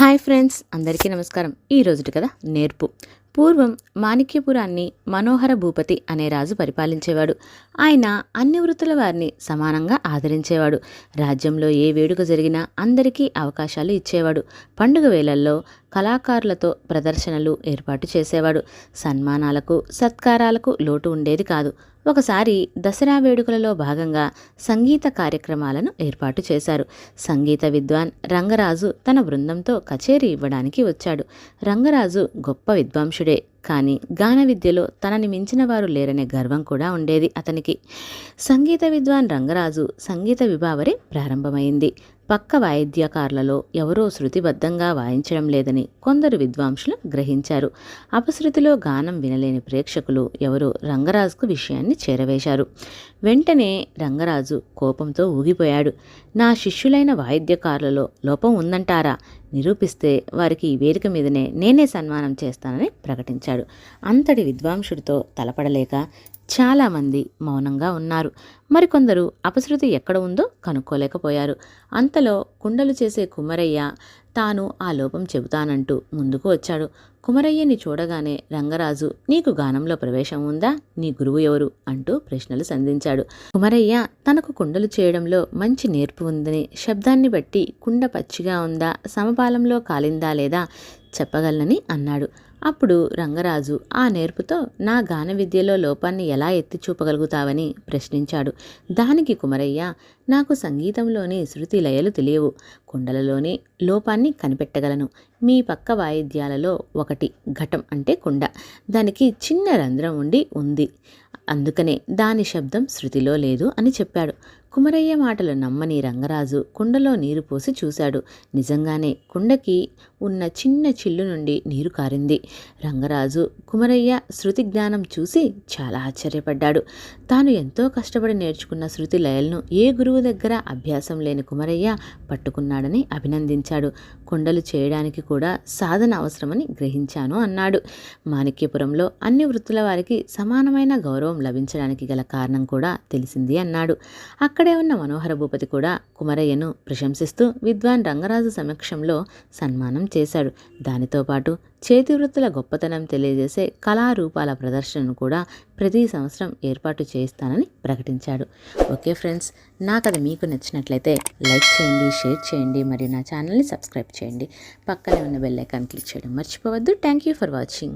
Hi friends అందరికీ నమస్కారం. ఈ రోజుటి కదా నేర్పు. పూర్వం మాణిక్యపురాన్ని మనోహర భూపతి అనే రాజు పరిపాలించేవాడు. ఆయన అన్ని వృత్తుల వారిని సమానంగా ఆదరించేవాడు. రాజ్యంలో ఏ వేడుక జరిగినా అందరికీ అవకాశాలు ఇచ్చేవాడు. పండుగ వేళల్లో కళాకారులతో ప్రదర్శనలు ఏర్పాటు చేసేవాడు. సన్మానాలకు సత్కారాలకు లోటు ఉండేది కాదు. ఒకసారి దసరా వేడుకలలో భాగంగా సంగీత కార్యక్రమాలను ఏర్పాటు చేశారు. సంగీత విద్వాన్ రంగరాజు తన బృందంతో కచేరీ ఇవ్వడానికి వచ్చాడు. రంగరాజు గొప్ప విద్వాంసుడే. కానీ గాన విద్యలో తనని మించిన వారు లేరనే గర్వం కూడా ఉండేది అతనికి. సంగీత విద్వాన్ రంగరాజు సంగీత విభావరి ప్రారంభమైంది. పక్క వాయిద్యకారులలో ఎవరో శృతిబద్ధంగా వాయించడం లేదని కొందరు విద్వాంసులు గ్రహించారు. అపశృతిలో గానం వినలేని ప్రేక్షకులు ఎవరో రంగరాజుకు విషయాన్ని చేరవేశారు. వెంటనే రంగరాజు కోపంతో ఊగిపోయాడు. నా శిష్యులైన వాయిద్యకారులలో లోపం ఉందంటారా? నిరూపిస్తే వారికి ఈ వేదిక మీదనే నేనే సన్మానం చేస్తానని ప్రకటించాడు. అంతటి విద్వాంసుడితో తలపడలేక చాలామంది మౌనంగా ఉన్నారు. మరికొందరు అపశృతి ఎక్కడ ఉందో కనుక్కోలేకపోయారు. అంతలో కుండలు చేసే కుమరయ్య తాను ఆ లోపం చెబుతానంటూ ముందుకు వచ్చాడు. కుమరయ్యని చూడగానే రంగరాజు నీకు గానంలో ప్రవేశం ఉందా? నీ గురువు ఎవరు? అంటూ ప్రశ్నలు సంధించాడు. కుమరయ్య తనకు కుండలు చేయడంలో మంచి నేర్పు ఉందని శబ్దాన్ని బట్టి కుండ పచ్చిగా ఉందా? సమపాలంలో కాలిందా లేదా? చెప్పగలనని అన్నాడు. అప్పుడు రంగరాజు ఆ నేర్పుతో నా గాన విద్యలో లోపాన్ని ఎలా ఎత్తి చూపగలుగుతావని ప్రశ్నించాడు. దానికి కుమరయ్య నాకు సంగీతంలోని శృతి లయలు తెలియవు. కుండలలోని లోపాన్ని కనిపెట్టగలను. మీ పక్క వాయిద్యాలలో ఒకటి ఘటం అంటే కుండ. దానికి చిన్న రంధ్రం ఉండి ఉంది. అందుకనే దాని శబ్దం శృతిలో లేదు అని చెప్పాడు. కుమరయ్య మాటలు నమ్మని రంగరాజు కుండలో నీరు పోసి చూశాడు. నిజంగానే కుండకి ఉన్న చిన్న చిల్లు నుండి నీరు కారింది. రంగరాజు కుమరయ్య శృతి జ్ఞానం చూసి చాలా ఆశ్చర్యపడ్డాడు. తాను ఎంతో కష్టపడి నేర్చుకున్న శృతి లయలను ఏ గురువు దగ్గర అభ్యాసం లేని కుమరయ్య పట్టుకున్నాడని అభినందించాడు. కుండలు చేయడానికి కూడా సాధన అవసరమని గ్రహించాను అన్నాడు. మాణిక్యపురంలో అన్ని వృత్తుల వారికి సమానమైన గౌరవం లభించడానికి గల కారణం కూడా తెలిసింది అన్నాడు. అక్కడ అక్కడే ఉన్న మనోహర భూపతి కూడా కుమరయ్యను ప్రశంసిస్తూ విద్వాన్ రంగరాజు సమక్షంలో సన్మానం చేశాడు. దానితో పాటు చేతి వృత్తుల గొప్పతనం తెలియజేసే కళారూపాల ప్రదర్శనను కూడా ప్రతి సంవత్సరం ఏర్పాటు చేయిస్తానని ప్రకటించాడు. ఓకే ఫ్రెండ్స్ నా కథ మీకు నచ్చినట్లయితే లైక్ చేయండి షేర్ చేయండి మరియు నా ఛానల్ని సబ్స్క్రైబ్ చేయండి. పక్కనే ఉన్న బెల్ ఐకాన్ క్లిక్ చేయడం మర్చిపోవద్దు. Thank you for watching.